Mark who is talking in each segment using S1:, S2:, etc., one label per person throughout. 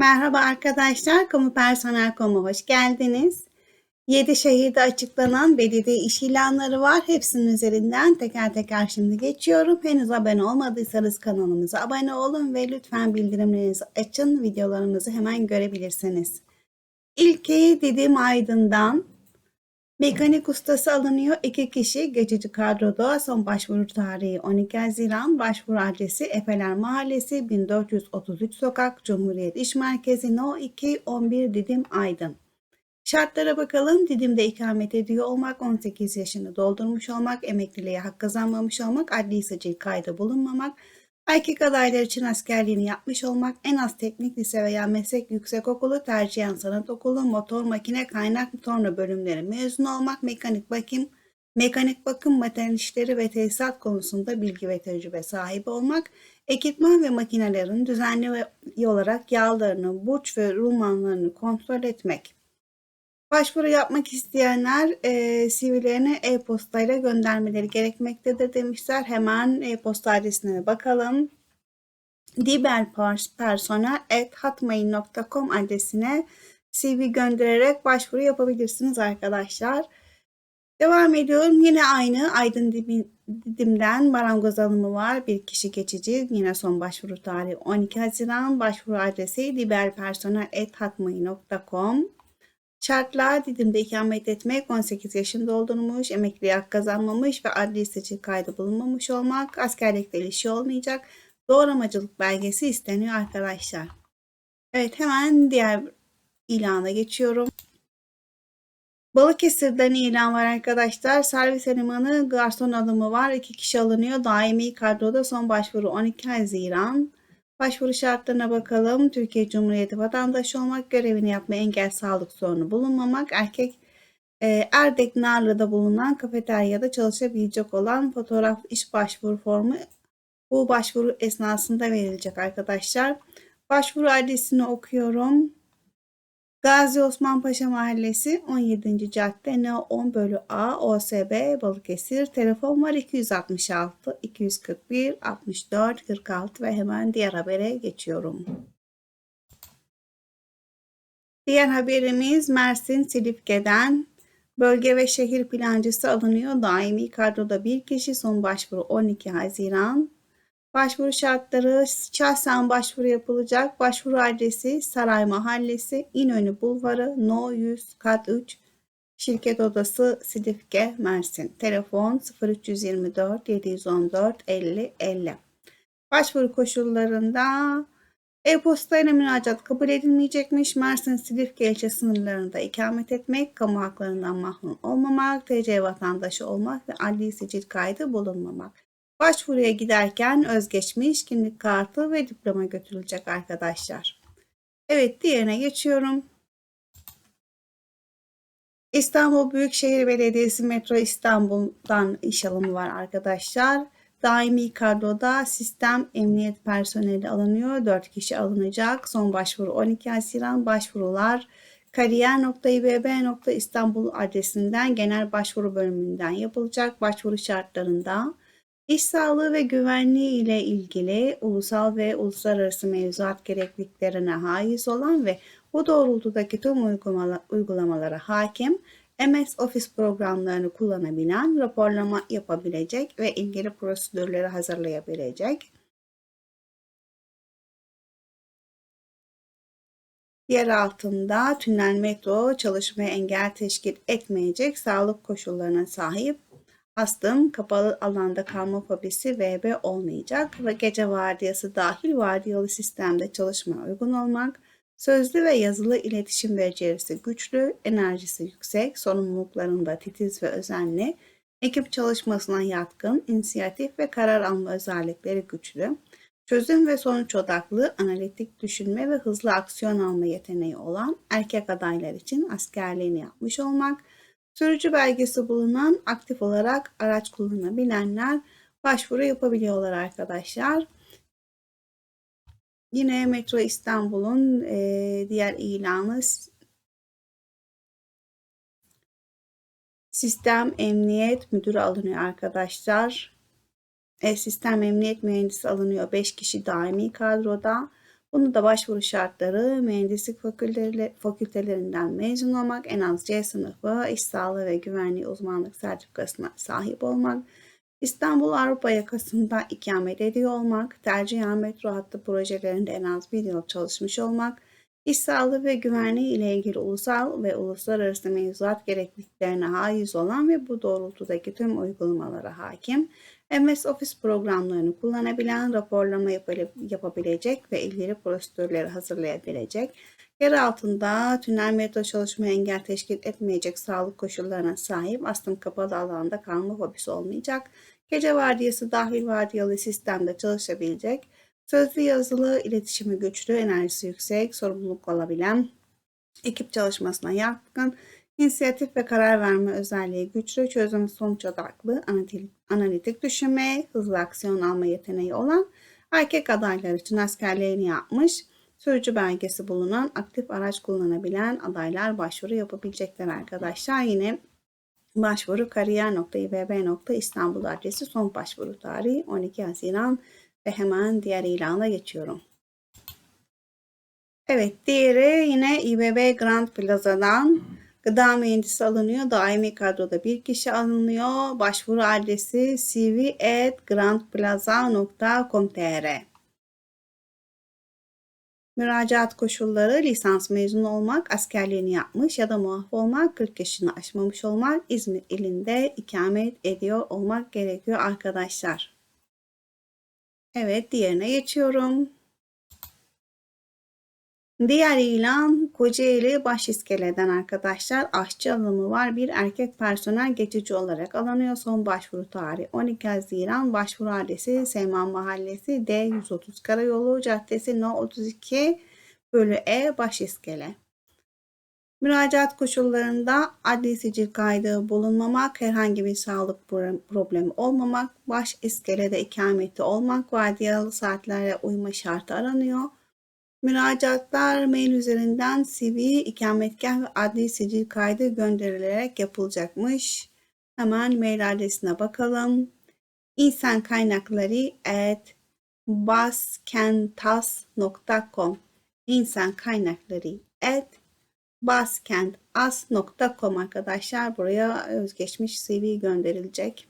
S1: Merhaba arkadaşlar, Kamu Personel Komu hoş geldiniz. 7 şehirde açıklanan belediye iş ilanları var. Hepsinin üzerinden teker teker şimdi geçiyorum. Henüz abone olmadıysanız kanalımıza abone olun ve lütfen bildirimlerinizi açın. Videolarımızı hemen görebilirsiniz. İlki Didim Aydın'dan Mekanik ustası alınıyor. İki kişi geçici kadroda son başvuru tarihi 12 Haziran. Başvuru adresi Efeler Mahallesi 1433 Sokak Cumhuriyet İş Merkezi No 2 11 Didim Aydın. Şartlara bakalım. Didim'de ikamet ediyor olmak, 18 yaşını doldurmuş olmak, emekliliğe hak kazanmamış olmak, adli sicil kaydı bulunmamak, Erkek adaylar için askerliğini yapmış olmak, en az teknik lise veya meslek yüksekokulu, tercihen sanat okulu, motor, makine, kaynak, torna bölümleri mezun olmak, mekanik bakım, mekanik bakım, materyal işleri ve tesisat konusunda bilgi ve tecrübe sahibi olmak, ekipman ve makinelerin düzenli olarak yağlarını, burç ve rulmanlarını kontrol etmek. Başvuru yapmak isteyenler e, CV'lerini e-postayla göndermeleri gerekmektedir demişler. Hemen e-posta adresine bakalım. diberpersonel.hotmail.com adresine CV göndererek başvuru yapabilirsiniz arkadaşlar. Devam ediyorum. Yine aynı Aydın Didim'den marangoz alımı var. Bir kişi geçici. Yine son başvuru tarihi 12 Haziran. Başvuru adresi diberpersonel.hotmail.com Şartlar Didim'de ikamet etmek, 18 yaşında doldurmuş, emekli hak kazanmamış ve adli seçil kaydı bulunmamış olmak, askerlikte ilişki olmayacak, doğramacılık belgesi isteniyor arkadaşlar. Evet hemen diğer ilana geçiyorum. Balıkesir'den ilan var arkadaşlar. Servis elemanı garson alımı var. İki kişi alınıyor. Daimi kadroda son başvuru 12 Haziran. Başvuru şartlarına bakalım. Türkiye Cumhuriyeti vatandaşı olmak, görevini yapma, engel sağlık sorunu bulunmamak, erkek e, Erdek Narlı'da bulunan kafeteryada çalışabilecek olan fotoğraf iş başvuru formu bu başvuru esnasında verilecek arkadaşlar. Başvuru adresini okuyorum. Gazi Osman Paşa Mahallesi 17. Cadde No 10 bölü A OSB Balıkesir. Telefon var 266 241 64 46 ve hemen diğer habere geçiyorum. Diğer haberimiz Mersin Silifke'den bölge ve şehir plancısı alınıyor. Daimi kadroda bir kişi son başvuru 12 Haziran Başvuru şartları şahsen başvuru yapılacak. Başvuru adresi Saray Mahallesi, İnönü Bulvarı, No 100 Kat 3, Şirket Odası Silifke, Mersin. Telefon 0324 714 50 50. Başvuru koşullarında e-posta ile müracaat kabul edilmeyecekmiş. Mersin Silifke ilçe sınırlarında ikamet etmek, kamu haklarından mahrum olmamak, TC vatandaşı olmak ve adli sicil kaydı bulunmamak. Başvuruya giderken özgeçmiş, kimlik kartı ve diploma götürülecek arkadaşlar. Evet diğerine geçiyorum. İstanbul Büyükşehir Belediyesi Metro İstanbul'dan iş alımı var arkadaşlar. Daimi kadroda sistem emniyet personeli alınıyor. 4 kişi alınacak. Son başvuru 12 Haziran. Başvurular kariyer.ibb.istanbul adresinden genel başvuru bölümünden yapılacak. Başvuru şartlarında İş sağlığı ve güvenliği ile ilgili ulusal ve uluslararası mevzuat gerekliliklerine haiz olan ve bu doğrultudaki tüm uygulamalara hakim, MS Office programlarını kullanabilen, raporlama yapabilecek ve ilgili prosedürleri hazırlayabilecek, yer altında tünel metro çalışmaya engel teşkil etmeyecek sağlık koşullarına sahip Astım, kapalı alanda kalma fobisi VB olmayacak ve gece vardiyası dahil vardiyalı sistemde çalışmaya uygun olmak, sözlü ve yazılı iletişim becerisi güçlü, enerjisi yüksek, sorumluluklarında titiz ve özenli, ekip çalışmasına yatkın, inisiyatif ve karar alma özellikleri güçlü, çözüm ve sonuç odaklı, analitik düşünme ve hızlı aksiyon alma yeteneği olan erkek adaylar için askerliğini yapmış olmak, Sürücü belgesi bulunan aktif olarak araç kullanabilenler başvuru yapabiliyorlar arkadaşlar. Yine Metro İstanbul'un e, diğer ilanı Sistem Emniyet Müdürü alınıyor arkadaşlar. E, sistem Emniyet Mühendisi alınıyor 5 kişi daimi kadroda. Bunu da başvuru şartları mühendislik fakülteleri, fakültelerinden mezun olmak, en az C sınıfı, iş sağlığı ve güvenliği uzmanlık sertifikasına sahip olmak, İstanbul Avrupa yakasında ikamet ediyor olmak, tercihen metro hattı projelerinde en az bir yıl çalışmış olmak, iş sağlığı ve güvenliği ile ilgili ulusal ve uluslararası mevzuat gerekliliklerine haiz olan ve bu doğrultudaki tüm uygulamalara hakim, MS Office programlarını kullanabilen, raporlama yapabilecek ve ilgili prosedürleri hazırlayabilecek, yer altında tünel metro çalışmaya engel teşkil etmeyecek sağlık koşullarına sahip, astım kapalı alanda kalma hobisi olmayacak, gece vardiyası dahil vardiyalı sistemde çalışabilecek, sözlü yazılı iletişimi güçlü, enerjisi yüksek, sorumluluk alabilen, ekip çalışmasına yatkın, inisiyatif ve karar verme özelliği güçlü, çözüm sonuç odaklı, analitik, analitik düşünme, hızlı aksiyon alma yeteneği olan erkek adaylar için askerliğini yapmış, sürücü belgesi bulunan, aktif araç kullanabilen adaylar başvuru yapabilecekler arkadaşlar. Yine başvuru kariyer.ibb.istanbul adresi son başvuru tarihi 12 Haziran ve hemen diğer ilana geçiyorum. Evet diğeri yine İBB Grand Plaza'dan gıda mühendisi alınıyor. Daimi kadroda bir kişi alınıyor. Başvuru adresi cv.grandplaza.com.tr Müracaat koşulları lisans mezunu olmak, askerliğini yapmış ya da muaf olmak, 40 yaşını aşmamış olmak, İzmir ilinde ikamet ediyor olmak gerekiyor arkadaşlar. Evet, diğerine geçiyorum. Diğer ilan Kocaeli Başiskele'den arkadaşlar aşçı alımı var. Bir erkek personel geçici olarak alınıyor. Son başvuru tarihi 12 Haziran. Başvuru adresi Seyman Mahallesi D130 Karayolu Caddesi No 32 bölü E Başiskele. Müracaat koşullarında adli sicil kaydı bulunmamak, herhangi bir sağlık problemi olmamak, baş iskelede ikameti olmak, vardiyalı saatlere uyma şartı aranıyor. Müracaatlar mail üzerinden CV, ikametgah ve adli sicil kaydı gönderilerek yapılacakmış. Hemen mail adresine bakalım. İnsan kaynakları at baskentas.com İnsan kaynakları at baskentas.com arkadaşlar. Buraya özgeçmiş CV gönderilecek.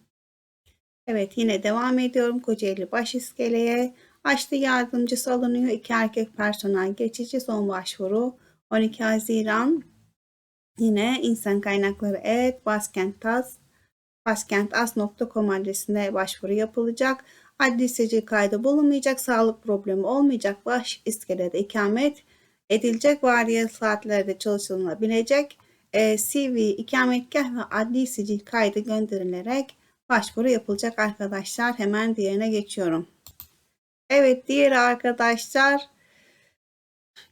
S1: Evet yine devam ediyorum. Kocaeli Başiskele'ye. Açlı yardımcısı alınıyor. İki erkek personel geçici son başvuru 12 Haziran. Yine insan kaynakları et baskentas baskentas.com adresine başvuru yapılacak. Adli sicil kaydı bulunmayacak, sağlık problemi olmayacak, baş iskelede ikamet edilecek, variye saatlerde çalışılabilecek, e, CV, ikametgah ve adli sicil kaydı gönderilerek başvuru yapılacak arkadaşlar. Hemen diğerine geçiyorum. Evet diğer arkadaşlar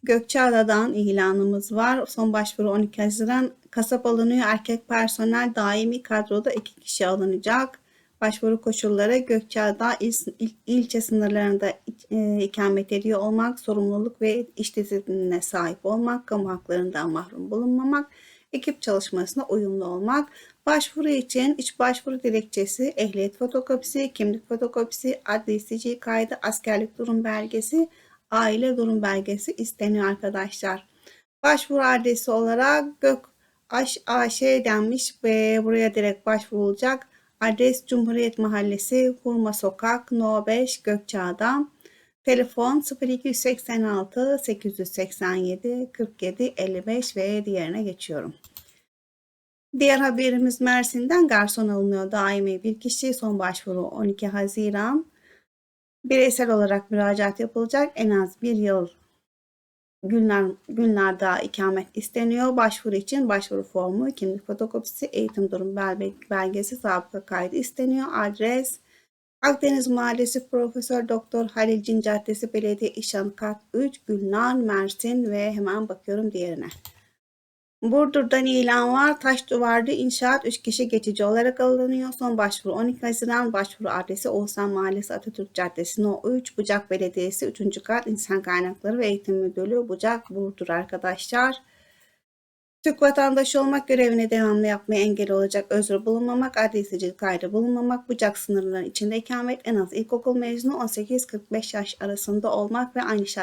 S1: Gökçeada'dan ilanımız var. Son başvuru 12 Haziran. Kasap alınıyor. Erkek personel daimi kadroda iki kişi alınacak. Başvuru koşulları Gökçeada il, il, ilçe sınırlarında e, ikamet ediyor olmak, sorumluluk ve iş disiplinine sahip olmak, kamu haklarından mahrum bulunmamak, ekip çalışmasına uyumlu olmak, Başvuru için iç başvuru dilekçesi, ehliyet fotokopisi, kimlik fotokopisi, adli sicil kaydı, askerlik durum belgesi, aile durum belgesi isteniyor arkadaşlar. Başvuru adresi olarak Gök Aş denmiş ve buraya direkt başvurulacak. Adres Cumhuriyet Mahallesi, Hurma Sokak, No 5, Gökçeada. Telefon 0286 887 47 55 ve diğerine geçiyorum. Diğer haberimiz Mersin'den garson alınıyor daimi bir kişi. Son başvuru 12 Haziran. Bireysel olarak müracaat yapılacak. En az bir yıl günler, günler daha ikamet isteniyor. Başvuru için başvuru formu, kimlik fotokopisi, eğitim durum belgesi, sabıka kaydı isteniyor. Adres Akdeniz Mahallesi Profesör Doktor Halil Cin Caddesi Belediye İşan Kat 3 Gülnar Mersin ve hemen bakıyorum diğerine. Burdur'dan ilan var. Taş duvarlı inşaat 3 kişi geçici olarak alınıyor. Son başvuru 12 Haziran. Başvuru adresi Oğuzhan Mahallesi Atatürk Caddesi No 3 Bucak Belediyesi 3. kat İnsan Kaynakları ve Eğitim Müdürlüğü Bucak Burdur arkadaşlar. Türk vatandaşı olmak görevini devamlı yapmaya engel olacak özür bulunmamak, adli sicil kaydı bulunmamak, bucak sınırlarının içinde ikamet en az ilkokul mezunu 18-45 yaş arasında olmak ve aynı şart